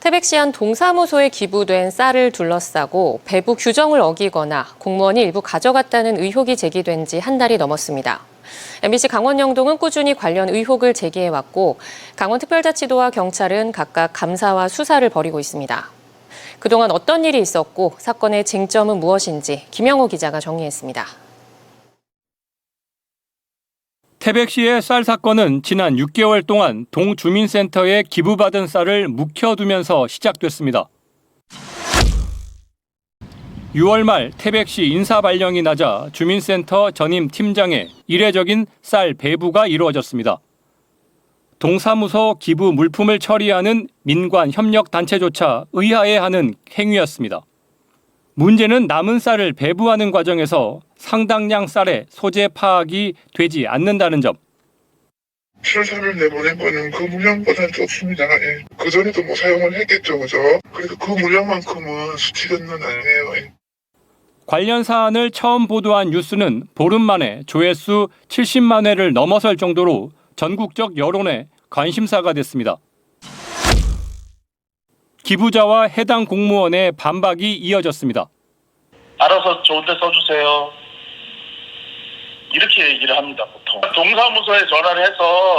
태백시 한 동사무소에 기부된 쌀을 둘러싸고 배부 규정을 어기거나 공무원이 일부 가져갔다는 의혹이 제기된 지 한 달이 넘었습니다. MBC 강원 영동은 꾸준히 관련 의혹을 제기해왔고 강원특별자치도와 경찰은 각각 감사와 수사를 벌이고 있습니다. 그동안 어떤 일이 있었고 사건의 쟁점은 무엇인지 김영호 기자가 정리했습니다. 태백 시의 쌀 사건은 지난 6개월 동안 동주민센터에 기부받은 쌀을 묵혀두면서 시작됐습니다. 6월 말 태백시 인사 발령이 나자 주민센터 전임 팀장의 이례적인 쌀 배부가 이루어졌습니다. 동사무소 기부 물품을 처리하는 민관 협력 단체조차 의아해하는 행위였습니다. 문제는 남은 쌀을 배부하는 과정에서 상당량 쌀의 소재 파악이 되지 않는다는 점. 출사를 내보낸 거는 그 물량보다는 적습니다. 예. 그 전에도 뭐 사용을 했겠죠, 그죠? 그래도 그 물량만큼은 수치료는 아니에요. 예. 관련 사안을 처음 보도한 뉴스는 보름 만에 조회수 70만 회를 넘어설 정도로 전국적 여론의 관심사가 됐습니다. 기부자와 해당 공무원의 반박이 이어졌습니다. 알아서 좋은데 써주세요. 이렇게 얘기를 합니다, 보통. 동사무소에 전화를 해서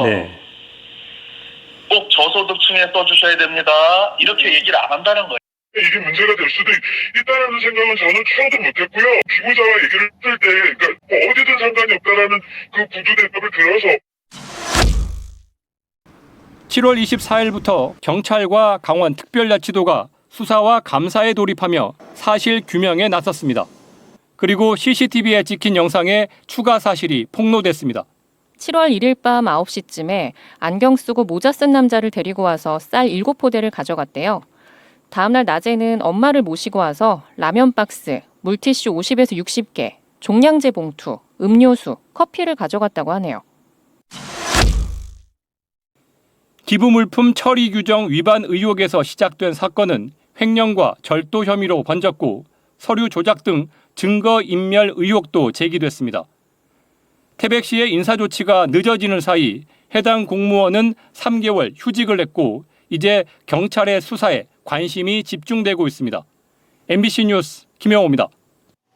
꼭 저소득층에 써주셔야 됩니다. 이렇게 얘기를 안 한다는 거예요. 이게 문제가 될 수도 있, 다라는 생각은 저는 추호도 못했고요. 기부자와 얘기를 했을 때, 그러니까 뭐 어디든 상관이 없다라는 그 구두 대법을 들어서 7월 24일부터 경찰과 강원 특별자치도가 수사와 감사에 돌입하며 사실 규명에 나섰습니다. 그리고 CCTV에 찍힌 영상에 추가 사실이 폭로됐습니다. 7월 1일 밤 9시쯤에 안경 쓰고 모자 쓴 남자를 데리고 와서 쌀 7포대를 가져갔대요. 다음날 낮에는 엄마를 모시고 와서 라면 박스, 물티슈 50에서 60개, 종량제 봉투, 음료수, 커피를 가져갔다고 하네요. 기부물품 처리 규정 위반 의혹에서 시작된 사건은 횡령과 절도 혐의로 번졌고 서류 조작 등 증거 인멸 의혹도 제기됐습니다. 태백시의 인사 조치가 늦어지는 사이 해당 공무원은 3개월 휴직을 했고 이제 경찰의 수사에 관심이 집중되고 있습니다. MBC 뉴스 김영호입니다.